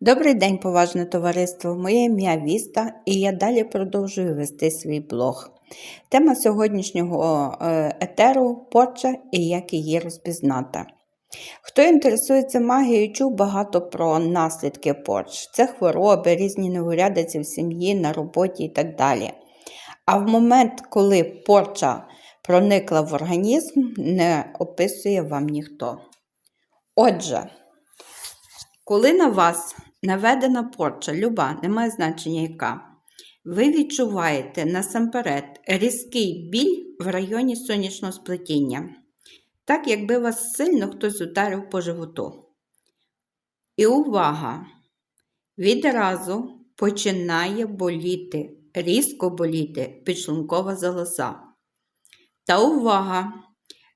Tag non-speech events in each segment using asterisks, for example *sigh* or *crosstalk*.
Добрий день, поважне товариство! Моє ім'я Віста, і я далі продовжую вести свій блог. Тема сьогоднішнього е, етеру порча і як її розпізнати. Хто інтересується магією, чув багато про наслідки порч. Це хвороби, різні неурядиці в сім'ї, на роботі і так далі. А в момент, коли порча проникла в організм, не описує вам ніхто. Отже, коли на вас наведена порча, люба, немає значення яка, ви відчуваєте насамперед різкий біль в районі сонячного сплетіння, так якби вас сильно хтось ударив по животу. І увага! Відразу починає боліти, різко боліти підшлункова залоза. Та увага!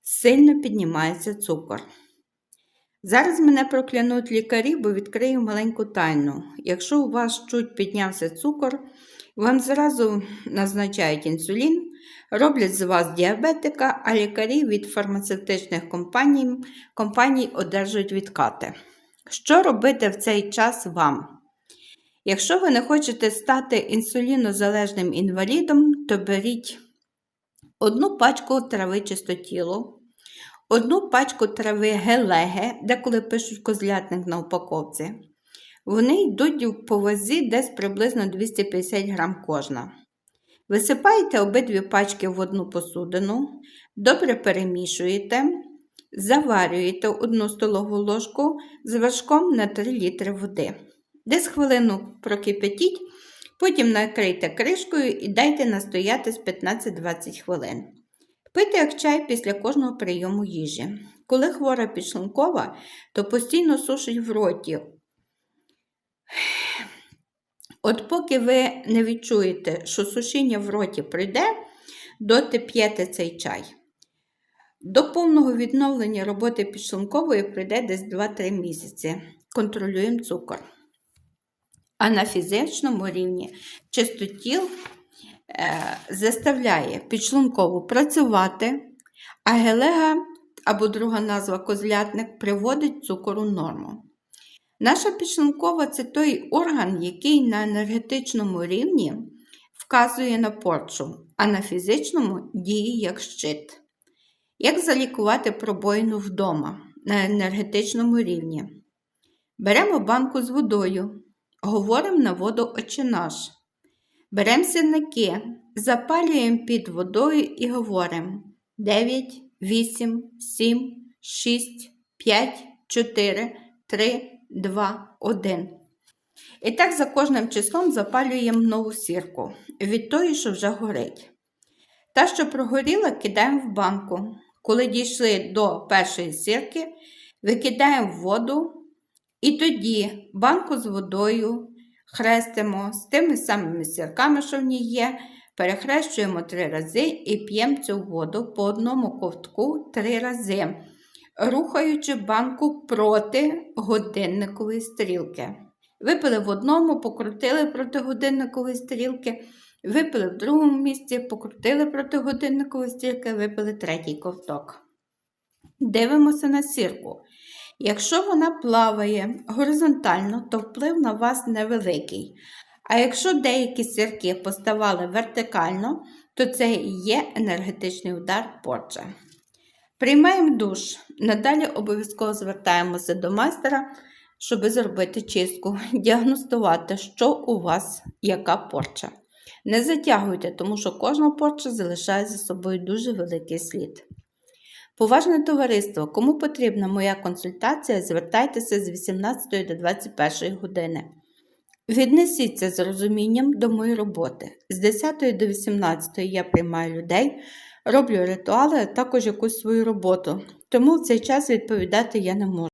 Сильно піднімається цукор. Зараз мене проклянуть лікарі, бо відкрию маленьку тайну. Якщо у вас чуть піднявся цукор, вам зразу назначають інсулін, роблять з вас діабетика, а лікарі від фармацевтичних компаній, компаній одержують відкати. Що робити в цей час вам? Якщо ви не хочете стати інсулінозалежним інвалідом, то беріть одну пачку трави чистотілу, одну пачку трави гелеге, деколи пишуть козлятник на упаковці. Вони йдуть по вазі десь приблизно 250 грам кожна. Висипаєте обидві пачки в одну посудину, добре перемішуєте, заварюєте одну столову ложку з вершком на 3 літри води. Десь хвилину прокипятіть, потім накрийте кришкою і дайте настоятись 15-20 хвилин. Пити як чай після кожного прийому їжі. Коли хвора підшлункова, то постійно сушить в роті. От поки ви не відчуєте, що сушіння в роті прийде, доти п'єте цей чай. До повного відновлення роботи підшлункової прийде десь 2-3 місяці. Контролюємо цукор. А на фізичному рівні чистотіл заставляє підшлункову працювати, а гелега або друга назва козлятник приводить цукор у норму. Наша підшлункова це той орган, який на енергетичному рівні вказує на порчу, а на фізичному діє як щит. Як залікувати пробоїну вдома на енергетичному рівні? Беремо банку з водою, говоримо на воду «Отче наш». Беремо сірники, запалюємо під водою і говоримо 9, 8, 7, 6, 5, 4, 3, 2, 1. І так за кожним числом запалюємо нову сірку від тої, що вже горить. Та, що прогоріла, кидаємо в банку. Коли дійшли до першої сірки, викидаємо воду і тоді банку з водою хрестимо з тими самими сірками, що в ній є, перехрещуємо три рази і п'ємо цю воду по одному ковтку три рази, рухаючи банку проти годинникової стрілки. Випили в одному, покрутили проти годинникової стрілки, випили в другому місці, покрутили проти годинникової стрілки, випили третій ковток. Дивимося на сірку. Якщо вона плаває горизонтально, то вплив на вас невеликий. А якщо деякі сірки поставали вертикально, то це і є енергетичний удар порча. Приймаємо душ. Надалі обов'язково звертаємося до майстера, щоб зробити чистку, *laughs* діагностувати, що у вас яка порча. Не затягуйте, тому що кожна порча залишає за собою дуже великий слід. Поважне товариство, кому потрібна моя консультація, звертайтеся з 18 до 21 години. Віднесіться з розумінням до моєї роботи. З 10 до 18 я приймаю людей, роблю ритуали, а також якусь свою роботу, тому в цей час відповідати я не можу.